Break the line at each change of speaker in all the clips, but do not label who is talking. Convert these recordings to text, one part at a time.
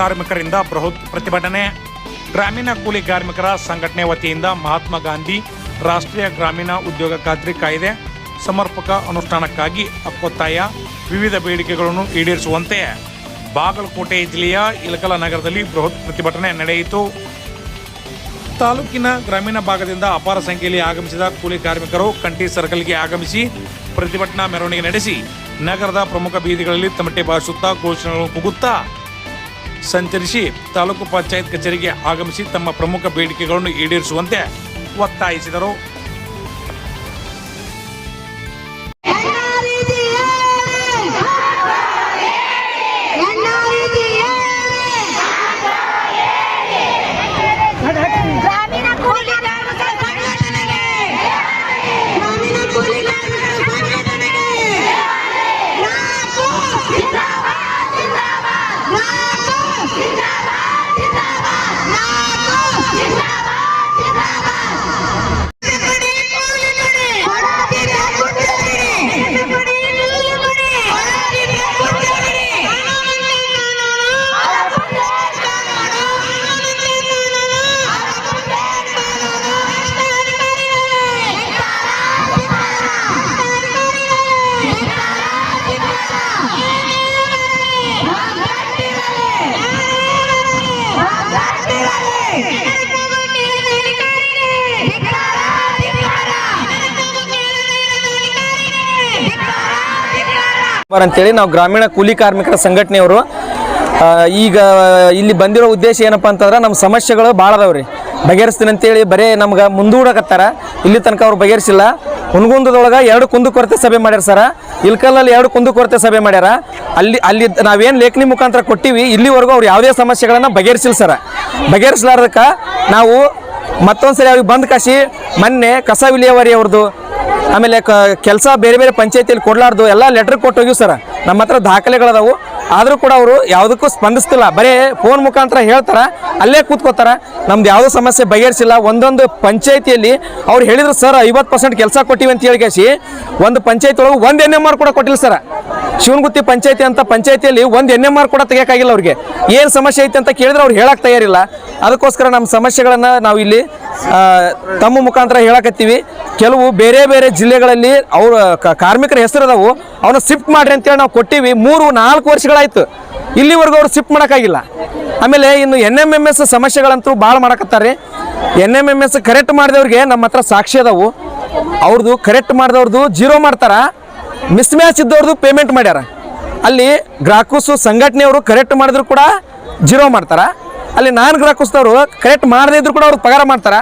ಕಾರ್ಮಿಕರಿಂದ ಬೃಹತ್ ಪ್ರತಿಭಟನೆ ಗ್ರಾಮೀಣ ಕೂಲಿ ಕಾರ್ಮಿಕರ ಸಂಘಟನೆ ವತಿಯಿಂದ ಮಹಾತ್ಮ ಗಾಂಧಿ ರಾಷ್ಟ್ರೀಯ ಗ್ರಾಮೀಣ ಉದ್ಯೋಗ ಖಾತ್ರಿ ಕಾಯ್ದೆ ಸಮರ್ಪಕ ಅನುಷ್ಠಾನಕ್ಕಾಗಿ ಅಪ್ಪೊತ್ತಾಯ ವಿವಿಧ ಬೇಡಿಕೆಗಳನ್ನು ಈಡೇರಿಸುವಂತೆ ಬಾಗಲಕೋಟೆ ಜಿಲ್ಲೆಯ ಇಲಕಲ ನಗರದಲ್ಲಿ ಬೃಹತ್ ಪ್ರತಿಭಟನೆ ನಡೆಯಿತು ತಾಲೂಕಿನ ಗ್ರಾಮೀಣ ಭಾಗದಿಂದ ಅಪಾರ ಸಂಖ್ಯೆಯಲ್ಲಿ ಆಗಮಿಸಿದ ಕೂಲಿ ಕಾರ್ಮಿಕರು ಕಂಠಿ ಸರ್ಕಲ್ಗೆ ಆಗಮಿಸಿ ಪ್ರತಿಭಟನಾ ಮೆರವಣಿಗೆ ನಡೆಸಿ ನಗರದ ಪ್ರಮುಖ ಬೀದಿಗಳಲ್ಲಿ ತಮಟೆ ಬಾರಿಸುತ್ತಾ ಘೋಷಣೆಗಳನ್ನು ಕೂಗುತ್ತಾ ಸಂಚರಿಸಿ ತಾಲೂಕು ಪಂಚಾಯತ್ ಕಚೇರಿಗೆ ಆಗಮಿಸಿ ತಮ್ಮ ಪ್ರಮುಖ ಬೇಡಿಕೆಗಳನ್ನು ಈಡೇರಿಸುವಂತೆ ಒತ್ತಾಯಿಸಿದರು ಅಂತೇಳಿ ನಾವು ಗ್ರಾಮೀಣ ಕೂಲಿ ಕಾರ್ಮಿಕರ ಸಂಘಟನೆಯವರು ಈಗ ಇಲ್ಲಿ ಬಂದಿರೋ ಉದ್ದೇಶ ಏನಪ್ಪ ಅಂತಂದ್ರೆ ನಮ್ಮ ಸಮಸ್ಯೆಗಳು ಭಾಳ ಅದಾವ್ರಿ ಬಗೆಹರಿಸ್ತೀನಿ ಅಂತೇಳಿ ಬರೇ ನಮ್ಗೆ ಮುಂದೂಡಕತ್ತಾರ ಇಲ್ಲಿ ತನಕ ಅವ್ರು ಬಗೆಹರಿಸಿಲ್ಲ ಹುನಗುಂದದೊಳಗೆ ಎರಡು ಕುಂದು ಕೊರತೆ ಸಭೆ ಮಾಡ್ಯಾರ ಸರ ಇಲ್ಕಲ್ಲಲ್ಲಿ ಎರಡು ಕುಂದು ಕೊರತೆ ಸಭೆ ಮಾಡ್ಯಾರ ಅಲ್ಲಿ ಅಲ್ಲಿ ನಾವೇನು ಲೇಖನಿ ಮುಖಾಂತರ ಕೊಟ್ಟಿವಿ ಇಲ್ಲಿವರೆಗೂ ಅವ್ರು ಯಾವುದೇ ಸಮಸ್ಯೆಗಳನ್ನು ಬಗೆಹರಿಸಿಲ್ಲ ಸರ ಬಗೆಹರಿಸಲಾರ್ದಕ್ಕೆ ನಾವು ಮತ್ತೊಂದು ಸರಿ ಅವ್ರಿಗೆ ಬಂದ್ ಕಾಶಿ ಮೊನ್ನೆ ಕಸ ವಿಲೇವಾರಿ ಅವ್ರದ್ದು ಆಮೇಲೆ ಕೆಲಸ ಬೇರೆ ಬೇರೆ ಪಂಚಾಯತಿಯಲ್ಲಿ ಕೊಡಲಾರ್ದು ಎಲ್ಲ ಲೆಟ್ರ್ ಕೊಟ್ಟೋಗಿವಿ ಸರ್ ನಮ್ಮ ಹತ್ರ ದಾಖಲೆಗಳದಾವು ಆದರೂ ಕೂಡ ಅವರು ಯಾವುದಕ್ಕೂ ಸ್ಪಂದಿಸ್ತಿಲ್ಲ ಬರೀ ಫೋನ್ ಮುಖಾಂತರ ಹೇಳ್ತಾರೆ ಅಲ್ಲೇ ಕೂತ್ಕೋತಾರೆ ನಮ್ದು ಯಾವುದೋ ಸಮಸ್ಯೆ ಬಗೆಹರಿಸಿಲ್ಲ ಒಂದೊಂದು ಪಂಚಾಯತಿಯಲ್ಲಿ ಅವ್ರು ಹೇಳಿದ್ರು ಸರ್ ಐವತ್ತು ಪರ್ಸೆಂಟ್ ಕೆಲಸ ಕೊಟ್ಟಿವಿ ಅಂತ ಹೇಳಿಕೇಸಿ ಒಂದು ಪಂಚಾಯತ್ ಒಳಗೆ ಒಂದು ಎನ್ ಎಮ್ ಆರ್ ಕೂಡ ಕೊಟ್ಟಿಲ್ಲ ಸರ್ ಶಿವನಗುತ್ತಿ ಪಂಚಾಯತಿ ಅಂತ ಪಂಚಾಯತಿಯಲ್ಲಿ ಒಂದು ಎನ್ ಎಮ್ ಆರ್ ಕೂಡ ತೆಗೋಕ್ಕಾಗಿಲ್ಲ ಅವ್ರಿಗೆ ಏನು ಸಮಸ್ಯೆ ಐತೆ ಅಂತ ಕೇಳಿದ್ರೆ ಅವ್ರು ಹೇಳಕ್ಕೆ ತಯಾರಿಲ್ಲ ಅದಕ್ಕೋಸ್ಕರ ನಮ್ಮ ಸಮಸ್ಯೆಗಳನ್ನು ನಾವು ಇಲ್ಲಿ ತಮ್ಮ ಮುಖಾಂತರ ಹೇಳಕತ್ತೀವಿ ಕೆಲವು ಬೇರೆ ಬೇರೆ ಜಿಲ್ಲೆಗಳಲ್ಲಿ ಅವರು ಕಾರ್ಮಿಕರ ಹೆಸರು ಅದಾವು ಅವನ್ನ ಶಿಫ್ಟ್ ಮಾಡ್ರಿ ಅಂತೇಳಿ ನಾವು ಕೊಟ್ಟಿವಿ ಮೂರು ನಾಲ್ಕು ವರ್ಷಗಳ ಆಯ್ತು ಇಲ್ಲಿವರೆಗೂ ಅವ್ರು ಶಿಫ್ಟ್ ಮಾಡೋಕ್ಕಾಗಿಲ್ಲ ಆಮೇಲೆ ಇನ್ನು ಎನ್ ಎಮ್ ಎಮ್ ಎಸ್ ಸಮಸ್ಯೆಗಳಂತೂ ಭಾಳ ಮಾಡಕತ್ತಾರೆ N M M S correct ಮಾಡಿದವ್ರಿಗೆ ನಮ್ಮ ಹತ್ರ ಸಾಕ್ಷಿ ಅದಾವು ಅವ್ರದ್ದು ಕರೆಕ್ಟ್ ಮಾಡಿದವ್ರದ್ದು ಜೀರೋ ಮಾಡ್ತಾರ ಮಿಸ್ ಮ್ಯಾಚ್ ಇದ್ದವ್ರದ್ದು ಪೇಮೆಂಟ್ ಮಾಡ್ಯಾರ ಅಲ್ಲಿ ಗ್ರಾಹಕಸು ಸಂಘಟನೆಯವರು ಕರೆಕ್ಟ್ ಮಾಡಿದ್ರು ಕೂಡ ಜೀರೋ ಮಾಡ್ತಾರೆ ಅಲ್ಲಿ ನಾನು ಗ್ರಾಹಕಸ್ದವರು ಕರೆಕ್ಟ್ ಮಾಡದೇ ಇದ್ರು ಕೂಡ ಅವ್ರು ಪಗಾರ ಮಾಡ್ತಾರೆ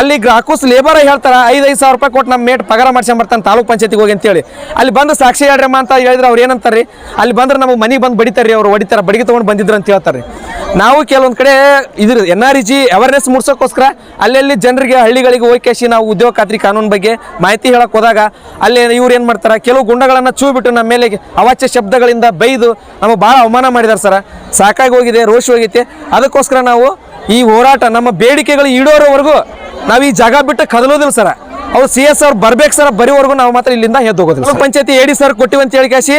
ಅಲ್ಲಿ ಗ್ರಾಹಕಸ್ ಲೇಬರ್ ಹೇಳ್ತಾರೆ ಐದು ಐದು ಸಾವಿರ ರೂಪಾಯಿ ಕೊಟ್ಟು ನಮ್ಮ ಮೇಟ್ ಪಗಾರ ಮಾಡ್ಸ್ಕೊಂಬರ್ತಾನೆ ತಾಲೂಕ್ ಪಂಚಾಯತಿಗೆ ಹೋಗಿ ಅಂತೇಳಿ ಅಲ್ಲಿ ಬಂದು ಸಾಕ್ಷಿ ಹೇಳ್ರಮ್ಮ ಅಂತ ಹೇಳಿದ್ರೆ ಅವ್ರು ಏನಂತಾರೆ ರೀ ಅಲ್ಲಿ ಬಂದ್ರೆ ನಮಗೆ ಮನೆ ಬಂದು ಬಡಿತಾರೆ ಅವ್ರು ಹೊಡಿತಾರೆ ಬಡಿಗೆ ತೊಗೊಂಡು ಬಂದಿದ್ರು ಅಂತ ಹೇಳ್ತಾರೆ ನಾವು ಕೆಲವೊಂದು ಕಡೆ ಇದ್ರ N R E G awareness ಮುಡ್ಸೋಕೋಸ್ಕರ ಅಲ್ಲೆಲ್ಲಿ ಜನರಿಗೆ ಹಳ್ಳಿಗಳಿಗೆ ಹೋಗಿ ನಾವು ಉದ್ಯೋಗ ಖಾತ್ರಿ ಕಾನೂನು ಬಗ್ಗೆ ಮಾಹಿತಿ ಹೇಳಕ್ಕೆ ಹೋದಾಗ ಅಲ್ಲಿ ಇವ್ರು ಏನು ಮಾಡ್ತಾರೆ ಕೆಲವು ಗುಂಡಗಳನ್ನು ಚೂ ಬಿಟ್ಟು ನಮ್ಮ ಮೇಲೆ ಅವಾಚ್ಯ ಶಬ್ದಗಳಿಂದ ಬೈದು ನಮಗೆ ಭಾಳ ಅವಮಾನ ಮಾಡಿದ್ದಾರೆ ಸರ ಸಾಕಾಗಿ ಹೋಗಿದೆ ರೋಷ ಹೋಗೈತೆ ಅದಕ್ಕೋಸ್ಕರ ನಾವು ಈ ಹೋರಾಟ ನಮ್ಮ ಬೇಡಿಕೆಗಳು ಈಡೋರೋವರೆಗೂ ನಾವು ಈ ಜಾಗ ಬಿಟ್ಟು ಕದಲೋದಿಲ್ಲ ಸರ್ ಅವ್ರು ಸಿ ಎಸ್ ಅವ್ರು ಬರ್ಬೇಕು ಸರ್ ಬರೀವರೆಗೂ ನಾವು ಮಾತ್ರ ಇಲ್ಲಿಂದ ಹೋಗೋದಿಲ್ಲ ಪಂಚಾಯತಿ ಎಡಿ ಸರ್ ಕೊಟ್ಟಿವಿ ಅಂತ ಹೇಳಿ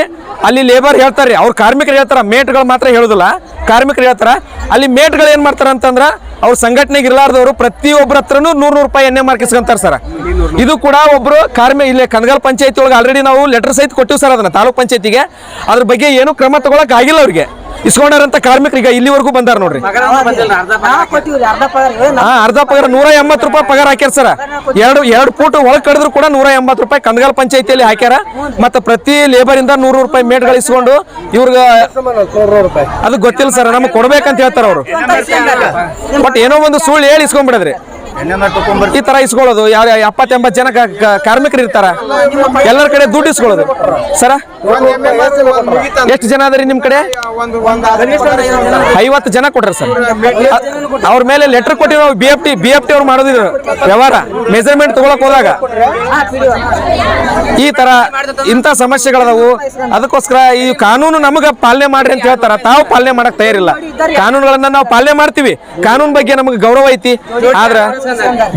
ಅಲ್ಲಿ ಲೇಬರ್ ಹೇಳ್ತಾರೆ ಅವ್ರು ಕಾರ್ಮಿಕರು ಹೇಳ್ತಾರೆ ಮೇಟ್ಗಳು ಮಾತ್ರ ಹೇಳುದಿಲ್ಲ ಕಾರ್ಮಿಕರು ಹೇಳ್ತಾರೆ ಅಲ್ಲಿ ಮೇಟ್ಗಳು ಏನು ಮಾಡ್ತಾರೆ ಅಂತಂದ್ರೆ ಅವ್ರ ಸಂಘಟನೆಗೆ ಇರಲಾರ್ದವರು ಪ್ರತಿಯೊಬ್ಬರ ಹತ್ರನೂ ನೂರು ನೂರು ರೂಪಾಯಿ ಎಣ್ಣೆ ಮಾರ್ಕಿಸ್ಕೊಂತಾರೆ ಸರ್ ಇದು ಕೂಡ ಒಬ್ಬರು ಕಾರ್ಮಿಕ ಇಲ್ಲೇ ಕನಗಲ್ ಪಂಚಾಯತಿ ಒಳಗೆ ಆಲ್ರೆಡಿ ನಾವು ಲೆಟರ್ ಸಹಿತ ಕೊಟ್ಟಿವಿ ಸರ್ ಅದನ್ನು ತಾಲೂಕ್ ಪಂಚಾಯತಿಗೆ ಅದ್ರ ಬಗ್ಗೆ ಏನು ಕ್ರಮ ತಗೊಳಕ್ಕಾಗಿಲ್ಲ ಆಗಿಲ್ಲ ಅವ್ರಿಗೆ ಇಸ್ಕೊಂಡಾರಂತ ಕಾರ್ಮಿಕರಿಗೆ ಇಲ್ಲಿವರೆಗೂ ಬಂದಾರ ನೋಡ್ರಿ ಹಾ ಅರ್ಧ ಪಗಾರ ನೂರ ಎಂಬತ್ತು ರೂಪಾಯಿ ಪಗಾರ ಹಾಕ್ಯಾರ ಸರ್ ಎರಡು ಎರಡು ಫೂಟ್ ಒಳಗೆ ಕಡಿದ್ರು ಕೂಡ ನೂರ ಎಂಬತ್ತು ರೂಪಾಯಿ ಕಂದಗಾಲ್ ಪಂಚಾಯತಿಯಲ್ಲಿ ಹಾಕ್ಯಾರ ಮತ್ತೆ ಪ್ರತಿ ಲೇಬರ್ ಇಂದ ನೂರು ರೂಪಾಯಿ ಮೇಟ್ ಗಳಿಸಿಕೊಂಡು ಇವ್ರಿಗ ಅದು ಗೊತ್ತಿಲ್ಲ ಸರ್ ನಮ್ಗೆ ಕೊಡ್ಬೇಕಂತ ಹೇಳ್ತಾರ ಅವರು ಬಟ್ ಏನೋ ಒಂದು ಸುಳ್ಳು ಹೇಳಿ ಇಸ್ಕೊಂಡ್ಬಿಡದ್ರಿ ಈ ತರ ಇಸ್ಕೊಳ್ಳೋದು ಯಾವ ಎಪ್ಪತ್ತೆಂಬತ್ತು ಜನ ಕಾರ್ಮಿಕರು ಇರ್ತಾರ ಎಲ್ಲರ ಕಡೆ ದುಡ್ಡು ಇಸ್ಕೊಳ್ಳೋದು ಸರ ಎಷ್ಟು ಜನ ಅದ್ರಿ ನಿಮ್ ಕಡೆ ಐವತ್ತು ಜನ ಕೊಟ್ರಿ ಸರ್ ಅವ್ರ ಮೇಲೆ ಲೆಟರ್ ಕೊಟ್ಟಿರೋ B F T B F T ಅವ್ರು ಮಾಡೋದಿದ್ರು ವ್ಯವಹಾರ ಮೆಜರ್ಮೆಂಟ್ ತಗೊಳಕ್ ಹೋದಾಗ ಈ ತರ ಇಂಥ ಸಮಸ್ಯೆಗಳದಾವು ಅದಕ್ಕೋಸ್ಕರ ಈ ಕಾನೂನು ನಮಗ ಪಾಲನೆ ಮಾಡ್ರಿ ಅಂತ ಹೇಳ್ತಾರ ತಾವು ಪಾಲನೆ ಮಾಡಕ್ ತಯಾರಿಲ್ಲ ಕಾನೂನುಗಳನ್ನ ನಾವು ಪಾಲನೆ ಮಾಡ್ತೀವಿ ಕಾನೂನು ಬಗ್ಗೆ ನಮಗೆ ಗೌರವ ಐತಿ ಆದ್ರ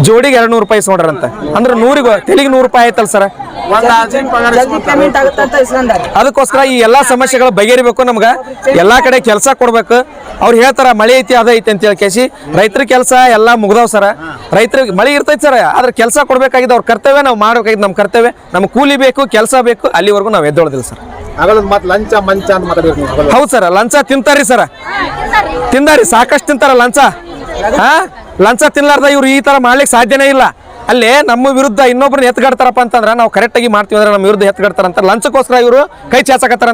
ಜೋಡಿಗೆ ಎರಡ್ ನೂರು ರೂಪಾಯಿ ಸೋಡ್ರಂತ ಅಂದ್ರೆ ನೂರಿಗೆ ತೆಲಿಗೆ ನೂರು ರೂಪಾಯಿ ಆಯ್ತಲ್ಲ ಸರ್ ಅದಕ್ಕೋಸ್ಕರ ಈ ಎಲ್ಲಾ ಸಮಸ್ಯೆಗಳು ಬಗೆಹರಿಬೇಕು ನಮ್ಗೆ ಎಲ್ಲಾ ಕಡೆ ಕೆಲಸ ಕೊಡ್ಬೇಕು ಅವ್ರು ಹೇಳ್ತಾರ ಮಳೆ ಐತಿ ಅದ ಐತಿ ಅಂತ ಹೇಳಿ ಕೇಸಿ ರೈತರ ಕೆಲಸ ಎಲ್ಲಾ ಮುಗ್ದಾವ್ ಸರ ರೈತರಿಗೆ ಮಳೆ ಇರ್ತೈತಿ ಸರ್ ಆದ್ರೆ ಕೆಲಸ ಕೊಡ್ಬೇಕಾಗಿದ್ದು ಅವ್ರ ಕರ್ತವ್ಯ ನಾವು ಮಾಡ್ಬೇಕಾಗಿದ್ದು ನಮ್ಮ ಕರ್ತವ್ಯ ನಮ್ ಕೂಲಿ ಬೇಕು ಕೆಲಸ ಬೇಕು ಅಲ್ಲಿವರೆಗೂ ನಾವು ಎದ್ದೊಳ್ದಿಲ್ಲ ಸರ್ ಲಂಚ ಮಂಚ ಹೌದು ಸರ್ ಲಂಚ ತಿಂತಾರಿ ಸರ್ ತಿಂದಾರಿ ಸಾಕಷ್ಟು ತಿಂತಾರ ಲಂಚ ಹಾ ಲಂಚ ತಿನ್ಲಾರ್ದ ಇವ್ರು ಈ ಥರ ಮಾಡ್ಲಿಕ್ಕೆ ಸಾಧ್ಯನೇ ಇಲ್ಲ ಅಲ್ಲಿ ನಮ್ಮ ವಿರುದ್ಧ ಇನ್ನೊಬ್ರು ಎತ್ಗಡ್ತಾರಪ್ಪ ಅಂತಂದ್ರೆ ನಾವು ಕರೆಕ್ಟಾಗಿ ಮಾಡ್ತೀವಿ ಅಂದ್ರೆ ನಮ್ಮ ವಿರುದ್ಧ ಎತ್ಗಡ್ತಾರಂತ ಲಂಚಕ್ಕೋಸ್ಕರ ಇವರು ಕೈ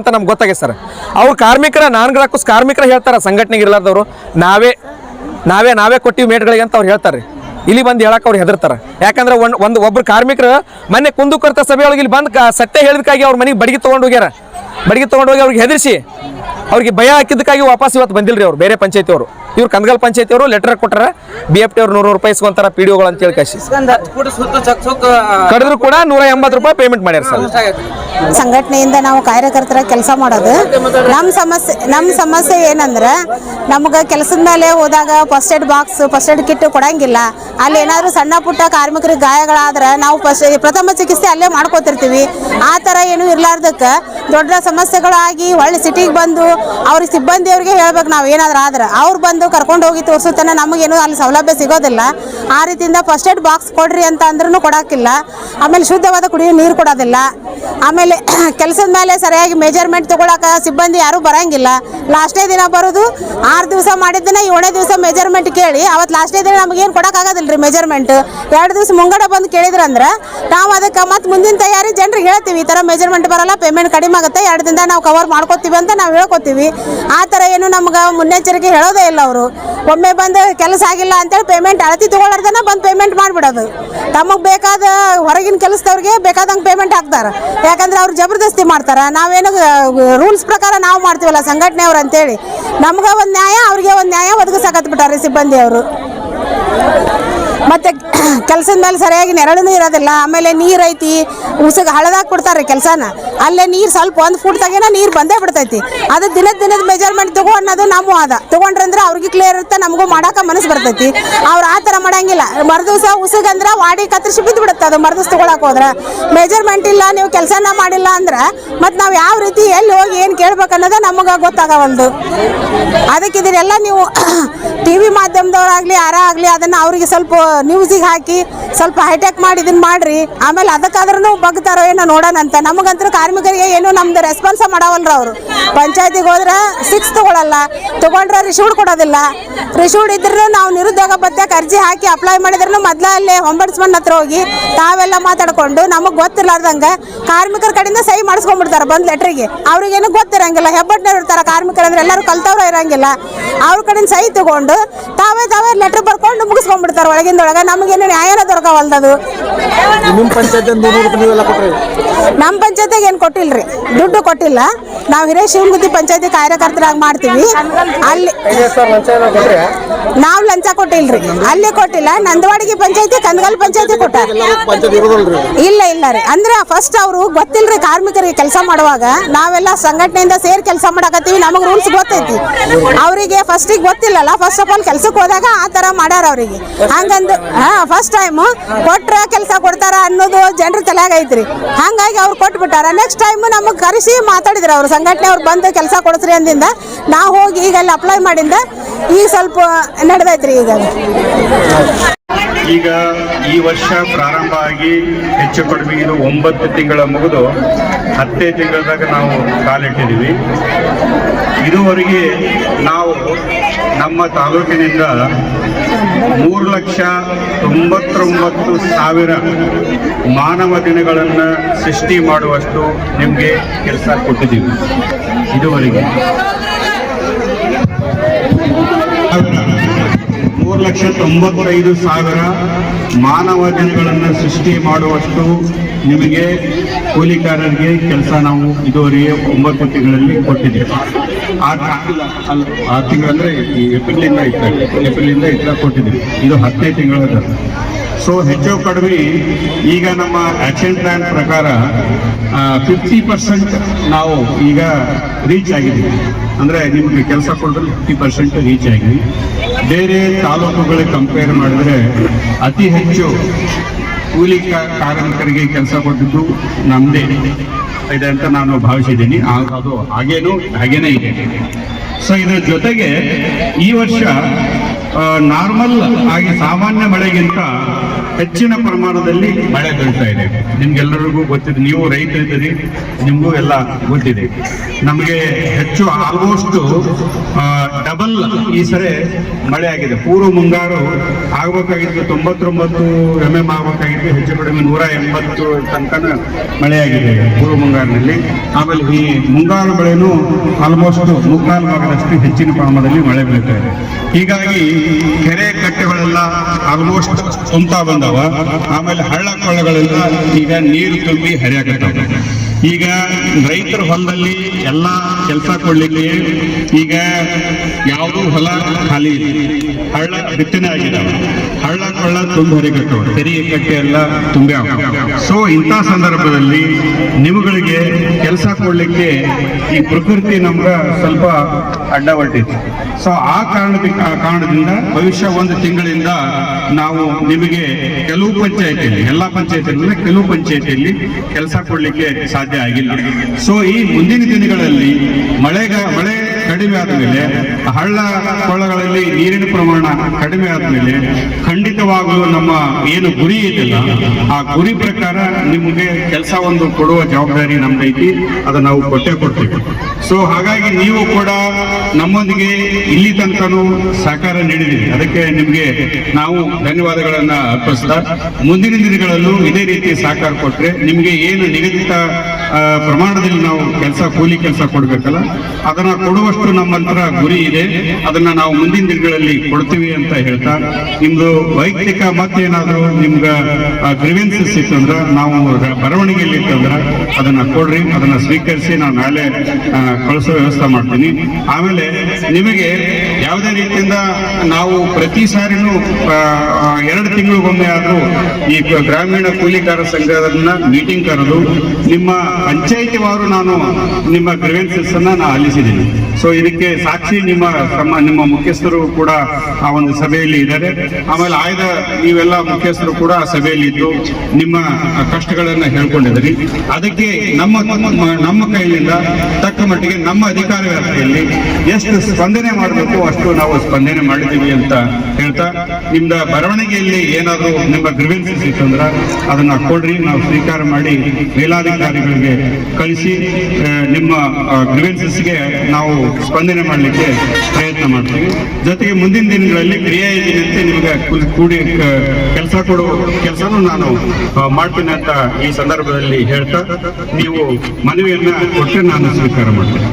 ಅಂತ ನಮ್ಗೆ ಗೊತ್ತಾಗಿದೆ ಸರ್ ಅವ್ರು ಕಾರ್ಮಿಕರ ನಾನ್ಗಳಕ್ಕೋಸ್ ಕಾರ್ಮಿಕರ ಹೇಳ್ತಾರೆ ಸಂಘಟನೆಗೆ ಇರ್ಲಾರ್ದವ್ರು ನಾವೇ ನಾವೇ ನಾವೇ ಕೊಟ್ಟಿವಿ ಮೇಟ್ಗಳಿಗೆ ಅಂತ ಅವ್ರು ಹೇಳ್ತಾರೆ ಇಲ್ಲಿ ಬಂದು ಹೇಳಕ್ಕೆ ಅವ್ರು ಹೆದರ್ತಾರೆ ಯಾಕಂದ್ರೆ ಒಂದು ಒಂದು ಒಬ್ರು ಕಾರ್ಮಿಕರು ಮೊನ್ನೆ ಸಭೆ ಸಭೆಯೊಳಗೆ ಇಲ್ಲಿ ಬಂದು ಸತ್ಯ ಹೇಳಿದಕ್ಕಾಗಿ ಅವ್ರ ಮನೆಗೆ ಬಡಿಗೆ ತೊಗೊಂಡು ಹೋಗ್ಯಾರ ಬಡಿಗೆ ಹೋಗಿ ಅವ್ರಿಗೆ ಹೆದರಿಸಿ ಅವ್ರಿಗೆ ಭಯ ಹಾಕಿದ್ದಕ್ಕಾಗಿ ವಾಪಸ್ ಇವತ್ತು ಬಂದಿಲ್ಲ ಅವ್ರು ಬೇರೆ ಪಂಚಾಯತಿ ಅವರು ಇವ್ರು ಕಂದಗಲ್ ಪಂಚಾಯತಿ ಅವರು ಲೆಟರ್ ಕೊಟ್ಟರೆ ಬಿ ಎಫ್ ಟಿ ಅವ್ರು ನೂರು ರೂಪಾಯಿ ಇಸ್ಕೊಂತಾರ ಪಿ ಡಿ ಅಂತ ಹೇಳಿ ಕಾಶಿ ಕಡಿದ್ರು ಕೂಡ ನೂರ ಎಂಬತ್ತು ರೂಪಾಯಿ ಪೇಮೆಂಟ್ ಮಾಡ್ಯಾರ ಸರ್
ಸಂಘಟನೆಯಿಂದ ನಾವು ಕಾರ್ಯಕರ್ತರ ಕೆಲಸ ಮಾಡೋದು ನಮ್ಮ ಸಮಸ್ಯೆ ನಮ್ಮ ಸಮಸ್ಯೆ ಏನಂದ್ರೆ ನಮ್ಗೆ ಕೆಲಸದ ಮೇಲೆ ಹೋದಾಗ first aid box first aid kit ಕೊಡಂಗಿಲ್ಲ ಅಲ್ಲಿ ಏನಾದರೂ ಸಣ್ಣ ಪುಟ್ಟ ಕಾರ್ಮಿಕರಿಗೆ ಗಾಯಗಳಾದ್ರೆ ನಾವು ಫಸ್ಟ್ ಪ್ರಥಮ ಚಿಕಿತ್ಸೆ ಅಲ್ಲೇ ಮಾಡ್ಕೋತಿರ್ತೀವಿ ಆ ಥರ ಏನೂ ಇರಲಾರ್ದಕ್ಕೆ ದೊಡ್ಡ ಸಮಸ್ಯೆಗಳಾಗಿ ಒಳ್ಳೆ ಸಿಟಿಗೆ ಬಂದು ಅವ್ರಿಗೆ ಸಿಬ್ಬಂದಿಯವ್ರಿಗೆ ಹೇಳ್ಬೇಕು ನಾವು ಏನಾದ್ರೂ ಆದ್ರೆ ಅವ್ರು ಬಂದು ಬಂದು ಕರ್ಕೊಂಡು ಹೋಗಿ ತೋರಿಸುತ್ತಾನೆ ನಮಗೇನು ಅಲ್ಲಿ ಸೌಲಭ್ಯ ಸಿಗೋದಿಲ್ಲ ಆ ರೀತಿಯಿಂದ ಫಸ್ಟ್ ಏಡ್ ಬಾಕ್ಸ್ ಕೊಡ್ರಿ ಅಂತ ಅಂದ್ರೂ ಕೊಡೋಕ್ಕಿಲ್ಲ ಆಮೇಲೆ ಶುದ್ಧವಾದ ಕುಡಿಯೋ ನೀರು ಕೊಡೋದಿಲ್ಲ ಆಮೇಲೆ ಕೆಲಸದ ಮೇಲೆ ಸರಿಯಾಗಿ ಮೆಜರ್ಮೆಂಟ್ ತೊಗೊಳಕ್ಕೆ ಸಿಬ್ಬಂದಿ ಯಾರೂ ಬರೋಂಗಿಲ್ಲ ಲಾಸ್ಟೇ ದಿನ ಬರೋದು ಆರು ದಿವಸ ಮಾಡಿದ್ದನ್ನ ಏಳನೇ ದಿವಸ ಮೆಜರ್ಮೆಂಟ್ ಕೇಳಿ ಅವತ್ತು ಲಾಸ್ಟೇ ದಿನ ನಮಗೇನು ಕೊಡೋಕ್ಕಾಗೋದಿಲ್ಲ ರೀ ಮೆಜರ್ಮೆಂಟ್ ಎರಡು ದಿವಸ ಮುಂಗಡ ಬಂದು ಕೇಳಿದ್ರಂದ್ರೆ ನಾವು ಅದಕ್ಕೆ ಮತ್ತು ಮುಂದಿನ ತಯಾರಿ ಜನರಿಗೆ ಹೇಳ್ತೀವಿ ಈ ಥರ ಮೆಜರ್ಮೆಂಟ್ ಬರೋಲ್ಲ ಪೇಮೆಂಟ್ ಕಡಿಮೆ ಆಗುತ್ತೆ ಎರಡು ದಿನ ನಾವು ಕವರ್ ಮಾಡ್ಕೋತೀವಿ ಅಂತ ನಾವು ಹೇಳ್ಕೊತೀವಿ ಆ ಥರ ಏನು ನಮ್ಗೆ ಮುನ್ನೆಚ್ಚರಿಕೆ ಹೇಳೋದೇ ಇಲ್ಲ ಅವರು ಒಮ್ಮೆ ಬಂದು ಕೆಲಸ ಆಗಿಲ್ಲ ಅಂತೇಳಿ ಪೇಮೆಂಟ್ ಅಳತಿ ತೊಗೊಳರ್ದನ ಬಂದು ಪೇಮೆಂಟ್ ಮಾಡಿಬಿಡೋದು ತಮಗೆ ಬೇಕಾದ ಹೊರಗಿನ ಕೆಲಸದವ್ರಿಗೆ ಬೇಕಾದಂಗೆ ಪೇಮೆಂಟ್ ಹಾಕ್ತಾರೆ ಯಾಕಂದ್ರೆ ಅವ್ರು ಜಬರ್ದಸ್ತಿ ಮಾಡ್ತಾರೆ ನಾವೇನು ರೂಲ್ಸ್ ಪ್ರಕಾರ ನಾವು ಮಾಡ್ತೀವಲ್ಲ ಸಂಘಟನೆಯವ್ರು ಅಂತೇಳಿ ನಮ್ಗೆ ಒಂದು ನ್ಯಾಯ ಅವ್ರಿಗೆ ಒಂದು ನ್ಯಾಯ ಬಿಟ್ಟಾರೆ ಸಿಬ್ಬಂದಿಯವರು ಮತ್ತು ಕೆಲಸದ ಮೇಲೆ ಸರಿಯಾಗಿ ನೆರಳು ಇರೋದಿಲ್ಲ ಆಮೇಲೆ ನೀರು ಐತಿ ಉಸಗ ಹಳದಾಗ ಕೊಡ್ತಾರೆ ಕೆಲಸನ ಅಲ್ಲೇ ನೀರು ಸ್ವಲ್ಪ ಒಂದು ಫುಟ್ದಾಗೇನ ನೀರು ಬಂದೇ ಬಿಡ್ತೈತಿ ಅದು ದಿನದ ದಿನದ ಮೆಜರ್ಮೆಂಟ್ ತಗೋ ಅನ್ನೋದು ನಮ್ಮ ಅದ ಅಂದ್ರೆ ಅವ್ರಿಗೆ ಕ್ಲಿಯರ್ ಇರುತ್ತೆ ನಮಗೂ ಮಾಡೋಕೆ ಮನಸ್ಸು ಬರ್ತೈತಿ ಅವ್ರು ಆ ಥರ ಮಾಡೋಂಗಿಲ್ಲ ಮರುದಿವ್ಸ ಉಸಗಂದ್ರೆ ವಾಡಿ ಕತ್ತರಿಸಿ ಬಿದ್ದು ಬಿಡುತ್ತೆ ಅದು ಮರದಿವಸ ತೊಗೊಳಕ್ಕೆ ಹೋದ್ರೆ ಮೆಜರ್ಮೆಂಟ್ ಇಲ್ಲ ನೀವು ಕೆಲಸನ ಮಾಡಿಲ್ಲ ಅಂದ್ರೆ ಮತ್ತು ನಾವು ಯಾವ ರೀತಿ ಎಲ್ಲಿ ಹೋಗಿ ಏನು ಕೇಳ್ಬೇಕು ಅನ್ನೋದು ನಮಗೆ ಗೊತ್ತಾಗವಲ್ದು ಅದಕ್ಕೆ ಇದನ್ನೆಲ್ಲ ನೀವು ಟಿ ವಿ ಮಾಧ್ಯಮದವ್ರಾಗಲಿ ಯಾರ ಆಗಲಿ ಅದನ್ನು ಅವರಿಗೆ ಸ್ವಲ್ಪ ನ್ಯೂಸಿಗೆ ಹಾಕಿ ಸ್ವಲ್ಪ ಹೈಟೆಕ್ ಮಾಡಿ ಇದನ್ನ ಮಾಡ್ರಿ ಆಮೇಲೆ ಅದಕ್ಕಾದ್ರೂ ಬಗ್ತಾರೋ ಏನೋ ನೋಡೋಣ ಅಂತ ನಮಗಂತೂ ಕಾರ್ಮಿಕರಿಗೆ ಏನು ನಮ್ದು ರೆಸ್ಪಾನ್ಸ ಮಾಡವಲ್ರ ಅವರು ಪಂಚಾಯತಿಗೆ ಹೋದ್ರೆ ಸಿಕ್ಸ್ ತೊಗೊಳಲ್ಲ ತಗೊಂಡ್ರೆ ರಿಶೂಡ್ ಕೊಡೋದಿಲ್ಲ ರಿಶೂಡ್ ಇದ್ರೂ ನಾವು ನಿರುದ್ಯೋಗ ಭತ್ಯಕ್ಕೆ ಅರ್ಜಿ ಹಾಕಿ ಅಪ್ಲೈ ಮಾಡಿದ್ರೂ ಮೊದಲ ಅಲ್ಲಿ ಹತ್ರ ಹೋಗಿ ತಾವೆಲ್ಲ ಮಾತಾಡ್ಕೊಂಡು ನಮಗೆ ಗೊತ್ತಿರ್ಲಾರ್ದಂಗೆ ಕಾರ್ಮಿಕರ ಕಡೆಯಿಂದ ಸಹಿ ಮಾಡಿಸ್ಕೊಂಡ್ಬಿಡ್ತಾರೆ ಬಂದು ಲೆಟ್ರಿಗೆ ಅವ್ರಿಗೇನು ಗೊತ್ತಿರಂಗಿಲ್ಲ ಹೆಬ್ಬಟ್ನವ್ರು ಇರ್ತಾರೆ ಕಾರ್ಮಿಕರಂದ್ರೆ ಎಲ್ಲರೂ ಕಲ್ತವ್ರು ಇರಂಗಿಲ್ಲ ಅವ್ರ ಕಡೆಯಿಂದ ಸಹಿ ತಗೊಂಡು ತಾವೇ ತಾವೇ ಲೆಟ್ರ್ ಬರ್ಕೊಂಡು ಮುಗಿಸ್ಕೊಂಡ್ಬಿಡ್ತಾರೆ ಒಳಗಿಂದ ಒಳಗ ನಮಗೇನು ನ್ಯಾಯನ ದೊರಕವಲ್ದದು ನಿಮ್ಮ ಪಂಚಾಯತ್ ನಮ್ಮ ಏನು ಕೊಟ್ಟಿಲ್ರಿ ದುಡ್ಡು ಕೊಟ್ಟಿಲ್ಲ ನಾವು ಹಿರೇ ಶಿವಗುತ್ತಿ ಪಂಚಾಯತಿ ಕಾರ್ಯಕರ್ತರಾಗಿ ಮಾಡ್ತೀವಿ ಅಲ್ಲಿ ನಾವು ಲಂಚ ಕೊಟ್ಟಿಲ್ರಿ ಅಲ್ಲಿ ಕೊಟ್ಟಿಲ್ಲ ನಂದವಾಡಿಗೆ ಪಂಚಾಯತಿ ಕಂದಗಲ್ ಪಂಚಾಯತಿ ಕೊಟ್ಟಾರ ಇಲ್ಲ ಇಲ್ಲ ರೀ ಅಂದ್ರೆ ಫಸ್ಟ್ ಅವರು ಗೊತ್ತಿಲ್ರಿ ಕಾರ್ಮಿಕರಿಗೆ ಕೆಲಸ ಮಾಡುವಾಗ ನಾವೆಲ್ಲ ಸಂಘಟನೆಯಿಂದ ಸೇರಿ ಕೆಲಸ ಮಾಡಕತ್ತೀವಿ ನಮಗೆ ರೂಲ್ಸ್ ಗೊತ್ತೈತಿ ಅವರಿಗೆ ಫಸ್ಟಿಗೆ ಗೊತ್ತಿಲ್ಲಲ್ಲ ಫಸ್ಟ್ ಆಫ್ ಆಲ್ ಕೆಲಸಕ್ಕೆ ಹೋದಾಗ ಆ ತರ ಮಾಡ್ಯಾರ ಅವರಿಗೆ ಹಂಗಂದ್ರೆ ಒಂದು ಹಾ ಫಸ್ಟ್ ಟೈಮು ಕೊಟ್ರೆ ಕೆಲಸ ಕೊಡ್ತಾರ ಅನ್ನೋದು ಜನರ ತಲೆಯಾಗ ಐತ್ರಿ ಹಾಗಾಗಿ ಅವ್ರು ಕೊಟ್ಬಿಟ್ಟಾರ ನೆಕ್ಸ್ಟ್ ಟೈಮ್ ನಮಗೆ ಕರೆಸಿ ಮಾತಾಡಿದ್ರು ಅವ್ರು ಸಂಘಟನೆ ಅವ್ರು ಬಂದು ಕೆಲಸ ಕೊಡಿಸ್ರಿ ಅಂದಿಂದ ನಾವು ಹೋಗಿ ಈಗ ಅಲ್ಲಿ ಅಪ್ಲೈ ಮಾಡಿಂದ ಈಗ ಸ್ವಲ್ಪ ನಡೆದೈತ್ರಿ ಈಗ
ಈಗ ಈ ವರ್ಷ ಪ್ರಾರಂಭ ಆಗಿ ಹೆಚ್ಚು ಕಡಿಮೆ ಇದು ಒಂಬತ್ತು ತಿಂಗಳ ಮುಗಿದು ಹತ್ತೇ ತಿಂಗಳದಾಗ ನಾವು ಕಾಲಿಟ್ಟಿದ್ದೀವಿ ಇದುವರೆಗೆ ನಾವು ನಮ್ಮ ತಾಲೂಕಿನಿಂದ ಮೂರು ಲಕ್ಷ ತೊಂಬತ್ತೊಂಬತ್ತು ಸಾವಿರ ಮಾನವ ದಿನಗಳನ್ನು ಸೃಷ್ಟಿ ಮಾಡುವಷ್ಟು ನಿಮಗೆ ಕೆಲಸ ಕೊಟ್ಟಿದ್ದೀವಿ ಇದುವರೆಗೆ ಮೂರು ಲಕ್ಷ ತೊಂಬತ್ತೈದು ಸಾವಿರ ಮಾನವ ದಿನಗಳನ್ನು ಸೃಷ್ಟಿ ಮಾಡುವಷ್ಟು ನಿಮಗೆ ಕೂಲಿಕಾರರಿಗೆ ಕೆಲಸ ನಾವು ಇದುವರೆಗೆ ಒಂಬತ್ತು ತಿಂಗಳಲ್ಲಿ ಕೊಟ್ಟಿದ್ದೀವಿ ಆ ತಿಂಗಳಂದ್ರೆ ಈ ಏಪ್ರಿಲ್ ಇಂದ ಏಪ್ರಿಲ್ ಇಂದ ಇತರ ಕೊಟ್ಟಿದ್ವಿ ಇದು ಹತ್ತನೇ ತಿಂಗಳ ಸೊ ಹೆಚ್ಚು ಕಡಿಮೆ ಈಗ ನಮ್ಮ ಆಕ್ಷನ್ ಪ್ಲಾನ್ ಪ್ರಕಾರ ಫಿಫ್ಟಿ ಪರ್ಸೆಂಟ್ ನಾವು ಈಗ ರೀಚ್ ಆಗಿದ್ದೀವಿ ಅಂದರೆ ನಿಮಗೆ ಕೆಲಸ ಕೊಟ್ಟರೆ ಫಿಫ್ಟಿ ಪರ್ಸೆಂಟ್ ರೀಚ್ ಆಗಿದ್ವಿ ಬೇರೆ ತಾಲೂಕುಗಳಿಗೆ ಕಂಪೇರ್ ಮಾಡಿದ್ರೆ ಅತಿ ಹೆಚ್ಚು ಕೂಲಿ ಕಾರ್ಮಿಕರಿಗೆ ಕೆಲಸ ಕೊಟ್ಟಿದ್ದು ನಮ್ಮದೇ ಇದೆ ಅಂತ ನಾನು ಭಾವಿಸಿದ್ದೀನಿ ಅದು ಹಾಗೇನು ಹಾಗೇನೇ ಇದೆ ಸೊ ಇದ್ರ ಜೊತೆಗೆ ಈ ವರ್ಷ ನಾರ್ಮಲ್ ಆಗಿ ಸಾಮಾನ್ಯ ಮಳೆಗಿಂತ ಹೆಚ್ಚಿನ ಪ್ರಮಾಣದಲ್ಲಿ ಮಳೆ ಬೀಳ್ತಾ ಇದೆ ನಿಮ್ಗೆಲ್ಲರಿಗೂ ಗೊತ್ತಿದೆ ನೀವು ರೈತರಿದ್ದೀರಿ ನಿಮಗೂ ಎಲ್ಲ ಗೊತ್ತಿದೆ ನಮಗೆ ಹೆಚ್ಚು ಆಲ್ಮೋಸ್ಟ್ ಡಬಲ್ ಈ ಸರಿ ಮಳೆ ಆಗಿದೆ ಪೂರ್ವ ಮುಂಗಾರು ಆಗಬೇಕಾಗಿತ್ತು ತೊಂಬತ್ತೊಂಬತ್ತು ಎಮ್ ಎಮ್ ಆಗಬೇಕಾಗಿತ್ತು ಹೆಚ್ಚು ಕಡಿಮೆ ನೂರ ಎಂಬತ್ತು ತನಕ ಮಳೆಯಾಗಿದೆ ಪೂರ್ವ ಮುಂಗಾರಿನಲ್ಲಿ ಆಮೇಲೆ ಈ ಮುಂಗಾರು ಮಳೆನೂ ಆಲ್ಮೋಸ್ಟ್ ಮುಂಗಾರು ಭಾಗದಷ್ಟು ಹೆಚ್ಚಿನ ಪ್ರಮಾಣದಲ್ಲಿ ಮಳೆ ಬೀಳ್ತಾ ಇದೆ ಹೀಗಾಗಿ ಕೆರೆ ಕಟ್ಟೆ ಗಿಡಗಳೆಲ್ಲ ಆಲ್ಮೋಸ್ಟ್ ತುಂಬ್ತಾ ಬಂದವ ಆಮೇಲೆ ಹಳ್ಳ ಕೊಳ್ಳಗಳೆಲ್ಲ ಈಗ ನೀರು ತುಂಬಿ ಹರಿಯಾಕತ್ತಾವ ಈಗ ರೈತರ ಹೊಲದಲ್ಲಿ ಎಲ್ಲ ಕೆಲಸ ಕೊಡ್ಲಿಕ್ಕೆ ಈಗ ಯಾವುದೂ ಹೊಲ ಖಾಲಿ ಹಳ್ಳ ಬಿತ್ತನೆ ಆಗಿದ್ದಾವೆ ಹಳ್ಳ ಕೊಳ್ಳ ತುಂಬ ಕಟ್ಟು ತೆರಿಗೆ ಕಟ್ಟೆ ಎಲ್ಲ ತುಂಬ್ಯಾವ ಸೊ ಇಂಥ ಸಂದರ್ಭದಲ್ಲಿ ನಿಮ್ಗಳಿಗೆ ಕೆಲಸ ಕೊಡ್ಲಿಕ್ಕೆ ಈ ಪ್ರಕೃತಿ ನಮ್ಗ ಸ್ವಲ್ಪ ಅಡ್ಡ ಹೊಟ್ಟಿತ್ತು ಸೊ ಆ ಕಾರಣದ ಕಾರಣದಿಂದ ಭವಿಷ್ಯ ಒಂದು ತಿಂಗಳಿಂದ ನಾವು ನಿಮಗೆ ಕೆಲವು ಪಂಚಾಯತಿಯಲ್ಲಿ ಎಲ್ಲ ಪಂಚಾಯತಿಯಲ್ಲಿ ಕೆಲವು ಪಂಚಾಯತಿಯಲ್ಲಿ ಕೆಲಸ ಕೊಡ್ಲಿಕ್ಕೆ ಸಾಧ್ಯ ಸಾಧ್ಯ ಆಗಿಲ್ಲ ಸೊ ಈ ಮುಂದಿನ ದಿನಗಳಲ್ಲಿ ಮಳೆಗ ಮಳೆ ಕಡಿಮೆ ಆದ ಮೇಲೆ ಹಳ್ಳ ಕೊಳ್ಳಗಳಲ್ಲಿ ನೀರಿನ ಪ್ರಮಾಣ ಕಡಿಮೆ ಆದ ಮೇಲೆ ಖಂಡಿತ ನಮ್ಮ ಏನು ಗುರಿ ಇದೆಯಲ್ಲ ಆ ಗುರಿ ಪ್ರಕಾರ ನಿಮಗೆ ಕೆಲಸ ಒಂದು ಕೊಡುವ ಜವಾಬ್ದಾರಿ ನಮ್ದೈತಿ ಅದು ನಾವು ಕೊಟ್ಟೇ ಕೊಡ್ತೀವಿ ಸೊ ಹಾಗಾಗಿ ನೀವು ಕೂಡ ನಮ್ಮೊಂದಿಗೆ ಇಲ್ಲಿ ತನಕನೂ ಸಹಕಾರ ನೀಡಿದ್ದೀವಿ ಅದಕ್ಕೆ ನಿಮಗೆ ನಾವು ಧನ್ಯವಾದಗಳನ್ನು ಅರ್ಪಿಸ್ತಾ ಮುಂದಿನ ದಿನಗಳಲ್ಲೂ ಇದೇ ರೀತಿ ಸಹಕಾರ ಕೊಟ್ಟರೆ ನಿಮಗೆ ಏನು ನಿಗದಿತ ಪ್ರಮಾಣದಲ್ಲಿ ನಾವು ಕೆಲಸ ಕೂಲಿ ಕೆಲಸ ಕೊಡಬೇಕಲ್ಲ ಅದನ್ನ ಕೊಡುವಷ್ಟು ನಮ್ಮ ಗುರಿ ಇದೆ ಅದನ್ನ ನಾವು ಮುಂದಿನ ದಿನಗಳಲ್ಲಿ ಕೊಡ್ತೀವಿ ಅಂತ ಹೇಳ್ತಾ ನಿಮ್ಮದು ವೈ ಬಳಿಕ ಮತ್ತೇನಾದರೂ ನಿಮ್ಗೆ ಗ್ರಿವೆನ್ಸಸ್ ಅಂದ್ರೆ ನಾವು ಬರವಣಿಗೆಯಲ್ಲಿ ಇತ್ತಂದ್ರೆ ಅದನ್ನ ಕೊಡ್ರಿ ಅದನ್ನ ಸ್ವೀಕರಿಸಿ ನಾನು ನಾಳೆ ಕಳಿಸೋ ವ್ಯವಸ್ಥೆ ಮಾಡ್ತೀನಿ ಆಮೇಲೆ ನಿಮಗೆ ಯಾವುದೇ ರೀತಿಯಿಂದ ನಾವು ಪ್ರತಿ ಸಾರಿನೂ ಎರಡು ತಿಂಗಳಿಗೊಮ್ಮೆ ಆದರೂ ಈ ಗ್ರಾಮೀಣ ಕೂಲಿಕಾರ ಸಂಘದನ್ನ ಮೀಟಿಂಗ್ ಕರೆದು ನಿಮ್ಮ ಪಂಚಾಯಿತಿವಾರು ನಾನು ನಿಮ್ಮ ಗ್ರಿವೆನ್ಸಸ್ ಅನ್ನ ನಾನು ಆಲಿಸಿದ್ದೀನಿ ಸೊ ಇದಕ್ಕೆ ಸಾಕ್ಷಿ ನಿಮ್ಮ ನಿಮ್ಮ ಮುಖ್ಯಸ್ಥರು ಕೂಡ ಆ ಒಂದು ಸಭೆಯಲ್ಲಿ ಇದ್ದಾರೆ ಆಮೇಲೆ ಆಯ್ದ ನೀವೆಲ್ಲ ಮುಖ್ಯಸ್ಥರು ಕೂಡ ಆ ಸಭೆಯಲ್ಲಿ ಇದ್ದು ನಿಮ್ಮ ಕಷ್ಟಗಳನ್ನ ಹೇಳ್ಕೊಂಡಿದ್ರಿ ಅದಕ್ಕೆ ನಮ್ಮ ನಮ್ಮ ಕೈಯಿಂದ ತಕ್ಕ ಮಟ್ಟಿಗೆ ನಮ್ಮ ಅಧಿಕಾರ ವ್ಯಾಪ್ತಿಯಲ್ಲಿ ಎಷ್ಟು ಸ್ಪಂದನೆ ಮಾಡಬೇಕು ಸಾಕಷ್ಟು ನಾವು ಸ್ಪಂದನೆ ಮಾಡಿದ್ದೀವಿ ಅಂತ ಹೇಳ್ತಾ ನಿಮ್ದ ಬರವಣಿಗೆಯಲ್ಲಿ ಏನಾದರೂ ನಿಮ್ಮ ಗ್ರಿವೆನ್ಸಸ್ ಅಂದ್ರೆ ಅದನ್ನ ಕೊಡ್ರಿ ನಾವು ಸ್ವೀಕಾರ ಮಾಡಿ ಮೇಲಾಧಿಕಾರಿಗಳಿಗೆ ಕಳಿಸಿ ನಿಮ್ಮ ಗ್ರಿವೆನ್ಸಸ್ಗೆ ನಾವು ಸ್ಪಂದನೆ ಮಾಡಲಿಕ್ಕೆ ಪ್ರಯತ್ನ ಮಾಡ್ತೀವಿ ಜೊತೆಗೆ ಮುಂದಿನ ದಿನಗಳಲ್ಲಿ ಕ್ರಿಯಾ ಯೋಜನೆಯಂತೆ ನಿಮಗೆ ಕೂಡಿ ಕೆಲಸ ಕೊಡುವ ಕೆಲಸನೂ ನಾನು ಮಾಡ್ತೀನಿ ಅಂತ ಈ ಸಂದರ್ಭದಲ್ಲಿ ಹೇಳ್ತಾ ನೀವು ಮನವಿಯನ್ನ ಕೊಟ್ಟರೆ ನಾನು ಸ್ವೀಕಾರ ಮಾಡ್ತೇನೆ